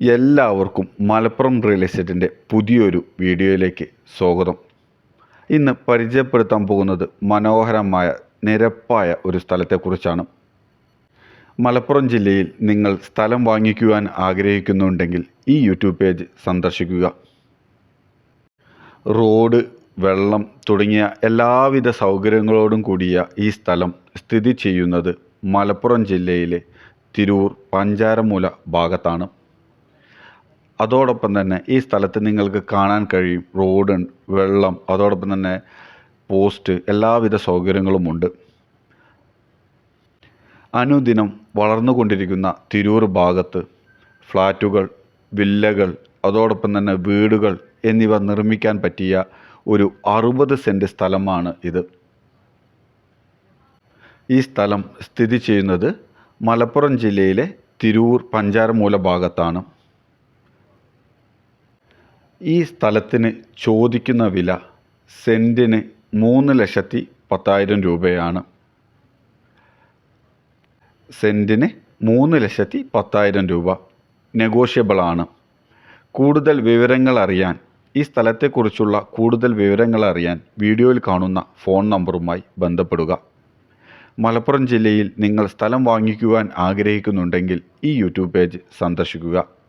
എല്ലാവർക്കും മലപ്പുറം റിയൽ എസ്റ്റേറ്റിന്റെ പുതിയൊരു വീഡിയോയിലേക്ക് സ്വാഗതം. ഇന്ന് പരിചയപ്പെടുത്താൻ പോകുന്നത് മനോഹരമായ നിരപ്പായ ഒരു സ്ഥലത്തെക്കുറിച്ചാണ്. മലപ്പുറം ജില്ലയിൽ നിങ്ങൾ സ്ഥലം വാങ്ങിക്കുവാൻ ആഗ്രഹിക്കുന്നുണ്ടെങ്കിൽ ഈ യൂട്യൂബ് പേജ് സന്ദർശിക്കുക. റോഡ് വെള്ളം തുടങ്ങിയ എല്ലാവിധ സൗകര്യങ്ങളോടും കൂടിയ ഈ സ്ഥലം സ്ഥിതി ചെയ്യുന്നത് മലപ്പുറം ജില്ലയിലെ തിരൂർ പഞ്ചാരമൂല ഭാഗത്താണ്. അതോടൊപ്പം തന്നെ ഈ സ്ഥലത്ത് നിങ്ങൾക്ക് കാണാൻ കഴിയും. റോഡ് വെള്ളം അതോടൊപ്പം തന്നെ പോസ്റ്റ് എല്ലാവിധ സൗകര്യങ്ങളുമുണ്ട് അനുദിനം വളർന്നുകൊണ്ടിരിക്കുന്ന തിരൂർ ഭാഗത്ത് ഫ്ലാറ്റുകൾ വില്ലകൾ അതോടൊപ്പം തന്നെ വീടുകൾ എന്നിവ നിർമ്മിക്കാൻ പറ്റിയ ഒരു അറുപത് സെന്റ് സ്ഥലമാണ് ഇത്. ഈ സ്ഥലം സ്ഥിതി ചെയ്യുന്നത് മലപ്പുറം ജില്ലയിലെ തിരൂർ പഞ്ചാരമൂല ഭാഗത്താണ്. ഈ സ്ഥലത്തിന് ചോദിക്കുന്ന വില സെന്റിന് മൂന്ന് ലക്ഷത്തി പത്തായിരം രൂപയാണ്. സെന്റിന് മൂന്ന് ലക്ഷത്തി പത്തായിരം രൂപ നെഗോഷ്യബിളാണ്. കൂടുതൽ വിവരങ്ങൾ അറിയാൻ ഈ സ്ഥലത്തെക്കുറിച്ചുള്ള കൂടുതൽ വിവരങ്ങൾ അറിയാൻ വീഡിയോയിൽ കാണുന്ന ഫോൺ നമ്പറുമായി ബന്ധപ്പെടുക. മലപ്പുറം ജില്ലയിൽ നിങ്ങൾ സ്ഥലം വാങ്ങിക്കുവാൻ ആഗ്രഹിക്കുന്നുണ്ടെങ്കിൽ ഈ യൂട്യൂബ് പേജ് സന്ദർശിക്കുക.